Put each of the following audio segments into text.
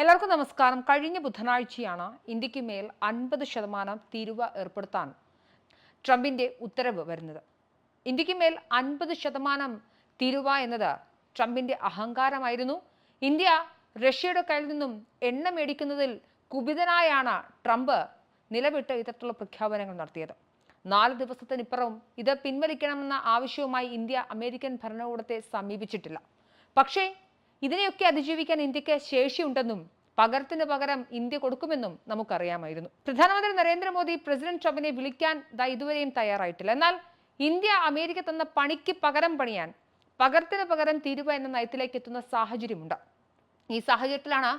എല്ലാവർക്കും നമസ്കാരം. കഴിഞ്ഞ ബുധനാഴ്ചയാണ് ഇന്ത്യയ്ക്ക് മേൽ അൻപത് ശതമാനം തീരുവ ഏർപ്പെടുത്താൻ ട്രംപിന്റെ ഉത്തരവ് വരുന്നത്. ഇന്ത്യയ്ക്ക് മേൽ അൻപത് ശതമാനം തീരുവ എന്നത് ട്രംപിന്റെ അഹങ്കാരമായിരുന്നു. ഇന്ത്യ റഷ്യയുടെ കയ്യിൽ നിന്നും എണ്ണ മേടിക്കുന്നതിൽ കുപിതനായാണ് ട്രംപ് നിലവിട്ട് ഇത്തരത്തിലുള്ള പ്രഖ്യാപനങ്ങൾ നടത്തിയത്. നാല് ദിവസത്തിനിപ്പുറവും ഇത് പിൻവലിക്കണമെന്ന ആവശ്യവുമായി ഇന്ത്യ അമേരിക്കൻ ഭരണകൂടത്തെ സമീപിച്ചിട്ടില്ല. പക്ഷേ ഇതിനെയൊക്കെ അതിജീവിക്കാൻ ഇന്ത്യയ്ക്ക് ശേഷിയുണ്ടെന്നും പകരത്തിന് പകരം ഇന്ത്യ കൊടുക്കുമെന്നും നമുക്കറിയാമായിരുന്നു. പ്രധാനമന്ത്രി നരേന്ദ്രമോദി പ്രസിഡന്റ് ട്രംപിനെ വിളിക്കാൻ ഇതുവരെയും തയ്യാറായിട്ടില്ല. എന്നാൽ ഇന്ത്യ അമേരിക്ക തന്ന പണിക്ക് പകരം പണിയാൻ പകർത്തിന് പകരം തീരുവ എന്ന നയത്തിലേക്ക് എത്തുന്ന സാഹചര്യമുണ്ട്. ഈ സാഹചര്യത്തിലാണ്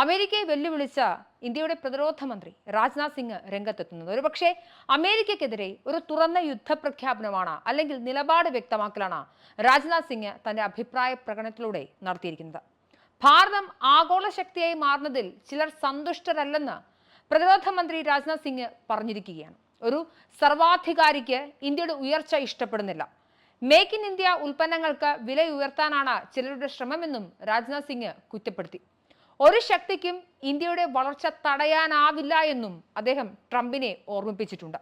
അമേരിക്കയെ വെല്ലുവിളിച്ച ഇന്ത്യയുടെ പ്രതിരോധ മന്ത്രി രാജ്നാഥ് സിംഗ് രംഗത്തെത്തുന്നത്. ഒരുപക്ഷെ അമേരിക്കക്കെതിരെ ഒരു തുറന്ന യുദ്ധപ്രഖ്യാപനമാണ് അല്ലെങ്കിൽ നിലപാട് വ്യക്തമാക്കലാണ് രാജ്നാഥ് സിംഗ് തന്റെ അഭിപ്രായ പ്രകടനത്തിലൂടെ നടത്തിയിരിക്കുന്നത്. ഭാരതം ആഗോള ശക്തിയായി മാറുന്നതിൽ ചിലർ സന്തുഷ്ടരല്ലെന്ന് പ്രതിരോധ മന്ത്രി രാജ്നാഥ് സിംഗ് പറഞ്ഞിരിക്കുകയാണ്. ഒരു സർവാധികാരിക്ക് ഇന്ത്യയുടെ ഉയർച്ച ഇഷ്ടപ്പെടുന്നില്ല. മേക്ക് ഇൻ ഇന്ത്യ ഉൽപ്പന്നങ്ങൾക്ക് വില ഉയർത്താനാണ് ചിലരുടെ ശ്രമമെന്നും രാജ്നാഥ് സിംഗ് കുറ്റപ്പെടുത്തി. ഒരു ശക്തിക്കും ഇന്ത്യയുടെ വളർച്ച തടയാനാവില്ല എന്നും അദ്ദേഹം ട്രംപിനെ ഓർമ്മിപ്പിച്ചിട്ടുണ്ട്.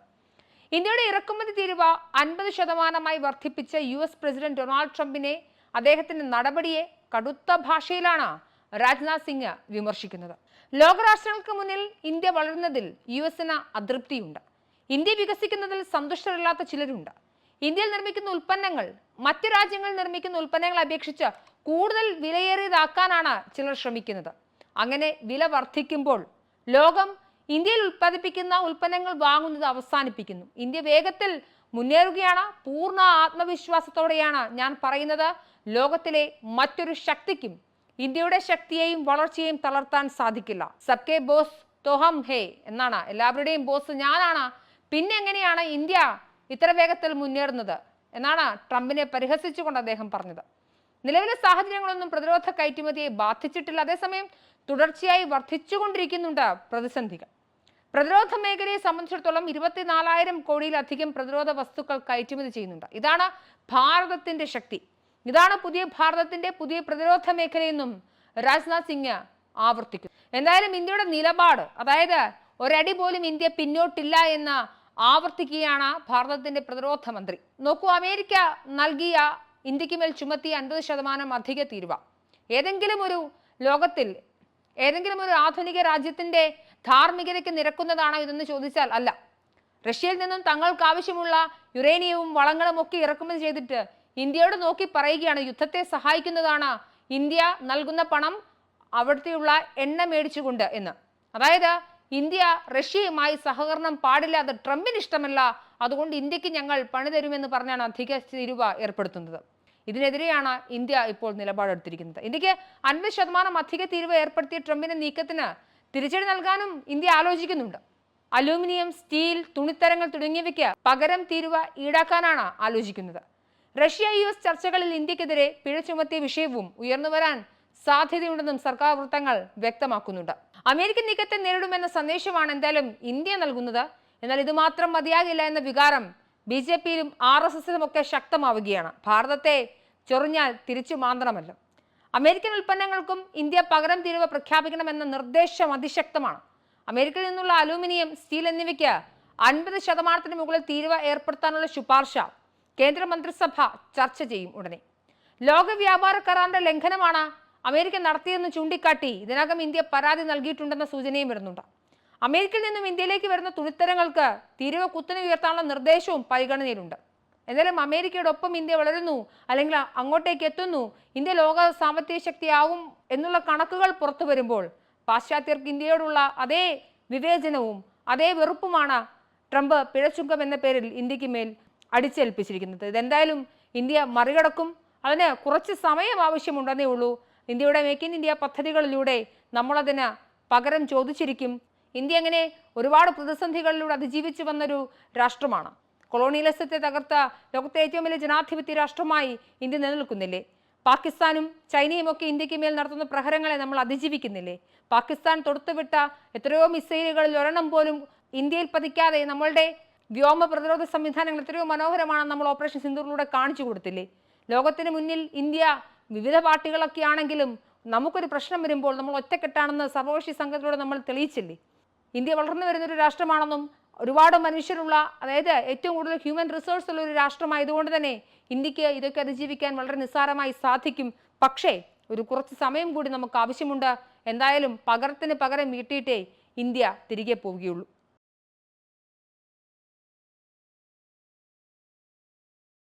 ഇന്ത്യയുടെ ഇറക്കുമതി തീരുവ അൻപത് ശതമാനമായി വർദ്ധിപ്പിച്ച യു എസ് പ്രസിഡന്റ് ഡൊണാൾഡ് ട്രംപിനെ അദ്ദേഹത്തിന്റെ നടപടിയെ കടുത്ത ഭാഷയിലാണ് രാജ്നാഥ് സിംഗ് വിമർശിക്കുന്നത്. ലോകരാഷ്ട്രങ്ങൾക്ക് മുന്നിൽ ഇന്ത്യ വളരുന്നതിൽ യു എസിന് അതൃപ്തിയുണ്ട്. ഇന്ത്യ വികസിക്കുന്നതിൽ സന്തുഷ്ടരല്ലാത്ത ചിലരുണ്ട്. ഇന്ത്യയിൽ നിർമ്മിക്കുന്ന ഉൽപ്പന്നങ്ങൾ മറ്റ് രാജ്യങ്ങളിൽ നിർമ്മിക്കുന്ന ഉൽപ്പന്നങ്ങളെ അപേക്ഷിച്ച് കൂടുതൽ വിലയേറിയതാക്കാനാണ് ചിലർ ശ്രമിക്കുന്നത്. അങ്ങനെ വില വർദ്ധിക്കുമ്പോൾ ലോകം ഇന്ത്യയിൽ ഉൽപ്പാദിപ്പിക്കുന്ന ഉൽപ്പന്നങ്ങൾ വാങ്ങുന്നത് അവസാനിപ്പിക്കുന്നു. ഇന്ത്യ വേഗത്തിൽ മുന്നേറുകയാണ്. പൂർണ ആത്മവിശ്വാസത്തോടെയാണ് ഞാൻ പറയുന്നത്. ലോകത്തിലെ മറ്റൊരു ശക്തിക്കും ഇന്ത്യയുടെ ശക്തിയെയും വളർച്ചയെയും തളർത്താൻ സാധിക്കില്ല. സബ്കെ ബോസ് തോഹം ഹേ എന്നാണ്. എല്ലാവരുടെയും ബോസ് ഞാനാണ്. പിന്നെ എങ്ങനെയാണ് ഇന്ത്യ ഇത്ര വേഗത്തിൽ മുന്നേറുന്നത്? എന്നാണ് ട്രംപിനെ പരിഹസിച്ചുകൊണ്ട് അദ്ദേഹം പറഞ്ഞത്. നിലവിലെ സാഹചര്യങ്ങളൊന്നും പ്രതിരോധ കയറ്റുമതിയെ ബാധിച്ചിട്ടില്ല. അതേസമയം തുടർച്ചയായി വർദ്ധിച്ചുകൊണ്ടിരിക്കുന്നുണ്ട് പ്രതിസന്ധികൾ. പ്രതിരോധ മേഖലയെ സംബന്ധിച്ചിടത്തോളം ഇരുപത്തിനാലായിരം കോടിയിലധികം പ്രതിരോധ വസ്തുക്കൾ കയറ്റുമതി ചെയ്യുന്നുണ്ട്. ഇതാണ് ഭാരതത്തിന്റെ ശക്തി. ഇതാണ് പുതിയ ഭാരതത്തിന്റെ പുതിയ പ്രതിരോധ മേഖലയെന്നും രാജ്നാഥ് സിംഗ് ആവർത്തിക്കും എന്തായാലും ഇന്ത്യയുടെ നിലപാട് അതായത് ഒരടി പോലും ഇന്ത്യ പിന്നോട്ടില്ല എന്ന് ആവർത്തിക്കുകയാണ് ഭാരതത്തിന്റെ പ്രതിരോധ മന്ത്രി. നോക്കൂ അമേരിക്ക നൽകിയ ഇന്ത്യയ്ക്ക് മേൽ ചുമത്തി അൻപത് ശതമാനം അധിക തീരുവ. ഏതെങ്കിലും ഒരു ലോകത്തിൽ ഏതെങ്കിലും ഒരു ആധുനിക രാജ്യത്തിന്റെ ധാർമ്മികതയ്ക്ക് നിരക്കുന്നതാണോ ഇതെന്ന് ചോദിച്ചാൽ അല്ല. റഷ്യയിൽ നിന്നും തങ്ങൾക്ക് ആവശ്യമുള്ള യുറേനിയവും വളങ്ങളും ഒക്കെ ഇറക്കുമതി ചെയ്തിട്ട് ഇന്ത്യയോട് നോക്കി പറയുകയാണ് യുദ്ധത്തെ സഹായിക്കുന്നതാണ് ഇന്ത്യ നൽകുന്ന പണം അവിടുത്തെയുള്ള എണ്ണ മേടിച്ചുകൊണ്ട് എന്ന്. അതായത് ഇന്ത്യ റഷ്യയുമായി സഹകരണം പാടില്ല അത് ട്രംപിന് ഇഷ്ടമല്ല അതുകൊണ്ട് ഇന്ത്യയ്ക്ക് ഞങ്ങൾ പണി തരുമെന്ന് പറഞ്ഞാണ് അധിക തീരുവ ഏർപ്പെടുത്തുന്നത്. ഇതിനെതിരെയാണ് ഇന്ത്യ ഇപ്പോൾ നിലപാടെടുത്തിരിക്കുന്നത്. ഇന്ത്യയ്ക്ക് അൻപത് ശതമാനം അധിക തീരുവ ഏർപ്പെടുത്തിയ ട്രംപിന്റെ നീക്കത്തിന് തിരിച്ചടി നൽകാനും ഇന്ത്യ ആലോചിക്കുന്നുണ്ട്. അലൂമിനിയം സ്റ്റീൽ തുണിത്തരങ്ങൾ തുടങ്ങിയവയ്ക്ക് പകരം തീരുവ ഈടാക്കാനാണ് ആലോചിക്കുന്നത്. റഷ്യ യു എസ് ചർച്ചകളിൽ ഇന്ത്യക്കെതിരെ പിഴ ചുമത്തിയ വിഷയവും ഉയർന്നു വരാൻ സാധ്യതയുണ്ടെന്നും സർക്കാർ വൃത്തങ്ങൾ വ്യക്തമാക്കുന്നുണ്ട്. അമേരിക്കൻ നീക്കത്തെ നേരിടുമെന്ന സന്ദേശമാണ് എന്തായാലും ഇന്ത്യ നൽകുന്നത്. എന്നാൽ ഇത് മാത്രം മതിയാകില്ല എന്ന വികാരം ബി ജെ പിയിലും ആർ എസ് എസിലും ഒക്കെ ശക്തമാവുകയാണ്. ഭാരതത്തെ ചൊറിഞ്ഞാൽ തിരിച്ചു മാന്തണമല്ലോ. അമേരിക്കൻ ഉൽപ്പന്നങ്ങൾക്കും ഇന്ത്യ പകരം തീരുവ പ്രഖ്യാപിക്കണമെന്ന നിർദ്ദേശം അതിശക്തമാണ്. അമേരിക്കയിൽ നിന്നുള്ള അലൂമിനിയം സ്റ്റീൽ എന്നിവയ്ക്ക് അൻപത് ശതമാനത്തിന് മുകളിൽ തീരുവ ഏർപ്പെടുത്താനുള്ള ശുപാർശ കേന്ദ്രമന്ത്രിസഭ ചർച്ച ചെയ്യും ഉടനെ. ലോക വ്യാപാര കരാറിന്റെ ലംഘനമാണ് അമേരിക്ക നടത്തിയതെന്ന് ചൂണ്ടിക്കാട്ടി ഇതിനകം ഇന്ത്യ പരാതി നൽകിയിട്ടുണ്ടെന്ന സൂചനയും വരുന്നുണ്ട്. അമേരിക്കയിൽ നിന്നും ഇന്ത്യയിലേക്ക് വരുന്ന തുണിത്തരങ്ങൾക്ക് തീരുവ കുത്തനെ ഉയർത്താനുള്ള നിർദ്ദേശവും പരിഗണനയിലുണ്ട്. എന്തായാലും അമേരിക്കയുടെ ഒപ്പം ഇന്ത്യ വളരുന്നു അല്ലെങ്കിൽ അങ്ങോട്ടേക്ക് എത്തുന്നു ഇന്ത്യ ലോക സാമ്പത്തിക ശക്തിയാവും എന്നുള്ള കണക്കുകൾ പുറത്തു വരുമ്പോൾ പാശ്ചാത്യർക്ക് ഇന്ത്യയോടുള്ള അതേ വിവേചനവും അതേ വെറുപ്പുമാണ് ട്രംപ് പിഴച്ചുങ്കം എന്ന പേരിൽ ഇന്ത്യയ്ക്ക് മേൽ അടിച്ചേൽപ്പിച്ചിരിക്കുന്നത്. ഇതെന്തായാലും ഇന്ത്യ മറികടക്കും. അതിന് കുറച്ച് സമയം ആവശ്യമുണ്ടെന്നേ ഉള്ളൂ. ഇന്ത്യയുടെ മേക്ക് ഇൻ ഇന്ത്യ പദ്ധതികളിലൂടെ നമ്മളതിന് പകരം ചോദിച്ചിരിക്കും. ഇന്ത്യ അങ്ങനെ ഒരുപാട് പ്രതിസന്ധികളിലൂടെ അതിജീവിച്ചു വന്നൊരു രാഷ്ട്രമാണ്. കൊളോണിയലിസത്തെ തകർത്ത ലോകത്തെ ഏറ്റവും വലിയ ജനാധിപത്യ രാഷ്ട്രമായി ഇന്ത്യ നിലനിൽക്കുന്നില്ലേ? പാകിസ്ഥാനും ചൈനയും ഒക്കെ ഇന്ത്യയ്ക്ക് മേൽ നടത്തുന്ന പ്രഹരങ്ങളെ നമ്മൾ അതിജീവിക്കുന്നില്ലേ? പാകിസ്ഥാൻ തൊടുത്തുവിട്ട എത്രയോ മിസൈലുകളിൽ ഒരെണ്ണം പോലും ഇന്ത്യയിൽ പതിക്കാതെ നമ്മളുടെ വ്യോമ പ്രതിരോധ സംവിധാനങ്ങൾ എത്രയോ മനോഹരമാണ് നമ്മൾ ഓപ്പറേഷൻ സിന്ദൂറിലൂടെ കാണിച്ചു കൊടുത്തില്ലേ? ലോകത്തിന് മുന്നിൽ ഇന്ത്യ വിവിധ പാർട്ടികളൊക്കെ ആണെങ്കിലും നമുക്കൊരു പ്രശ്നം വരുമ്പോൾ നമ്മൾ ഒറ്റക്കെട്ടാണെന്ന് സർവകക്ഷി സംഘത്തിലൂടെ നമ്മൾ തെളിയിച്ചില്ലേ? ഇന്ത്യ വളർന്നു വരുന്ന ഒരു രാഷ്ട്രമാണെന്നും ഒരുപാട് മനുഷ്യരുള്ള അതായത് ഏറ്റവും കൂടുതൽ ഹ്യൂമൻ റിസോഴ്സ് ഉള്ള ഒരു രാഷ്ട്രമായതുകൊണ്ട് തന്നെ ഇന്ത്യയ്ക്ക് ഇതൊക്കെ അതിജീവിക്കാൻ വളരെ നിസ്സാരമായി സാധിക്കും. പക്ഷേ ഒരു കുറച്ച് സമയം കൂടി നമുക്ക് ആവശ്യമുണ്ട്. എന്തായാലും പകരത്തിന് പകരം വീട്ടിയിട്ടേ ഇന്ത്യ തിരികെ പോവുകയുള്ളൂ.